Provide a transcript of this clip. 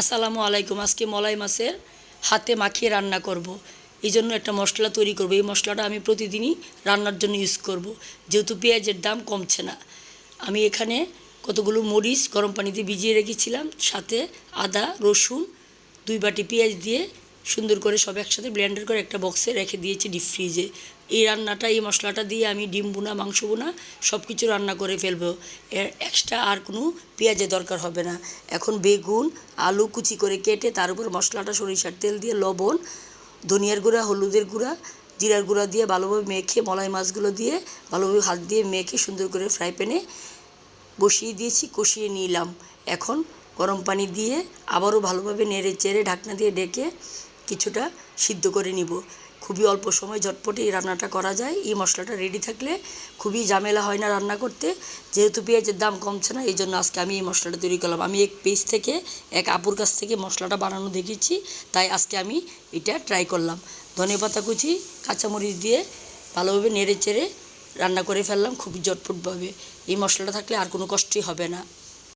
আসসালামু আলাইকুম, আজকে মলাই মাছের হাতে মাখিয়ে রান্না করব। এই জন্য একটা মশলা তৈরি করব এই মশলাটা আমি প্রতিদিনই রান্নার জন্য ইউজ করব। যেহেতু পেঁয়াজের দাম কমছে না আমি এখানে কতগুলো মরিচ গরম পানিতে ভিজিয়ে রেখেছিলাম সাথে আদা, রসুন, দুই বাটি পেঁয়াজ দিয়ে সুন্দর করে সব একসাথে ব্লেন্ডার করে একটা বক্সে রেখে দিয়েছি ডিপ ফ্রিজে এই রান্নাটা, এই মশলাটা দিয়ে আমি ডিম বোনা, মাংস বোনা সব কিছু রান্না করে ফেলব। এর এক্সট্রা আর কোনো পেঁয়াজের দরকার হবে না। এখন বেগুন, আলু কুচি করে কেটে তার উপর মশলাটা, সরিষার তেল দিয়ে, লবণ, ধনিয়ার গুঁড়া, হলুদের গুঁড়া, জিরার গুঁড়া দিয়ে ভালোভাবে মেখে, মলাই মাছগুলো দিয়ে ভালোভাবে হাত দিয়ে মেখে সুন্দর করে ফ্রাই প্যানে বসিয়ে দিয়েছি, কষিয়ে নিলাম। এখন গরম পানি দিয়ে আবারও ভালোভাবে নেড়ে চেড়ে ঢাকনা দিয়ে ডেকে কিছুটা সিদ্ধ করে নিব। খুবই অল্প সময় ঝটপটে এই রান্নাটা করা যায়। এই মশলাটা রেডি থাকলে খুবই ঝামেলা হয় না রান্না করতে। যেহেতু পেঁয়াজের দাম কমছে না, এই জন্য আজকে আমি এই মশলাটা তৈরি করলাম। আমি এক পেজ থেকে এক আপুর কাছ থেকে মশলাটা বানানো দেখেছি, তাই আজকে আমি এটা ট্রাই করলাম। ধনে পাতা কুচি, কাঁচামরিচ দিয়ে ভালোভাবে নেড়ে চেড়ে রান্না করে ফেললাম খুবই ঝটপটভাবে। এই মশলাটা থাকলে আর কোনো কষ্টই হবে না।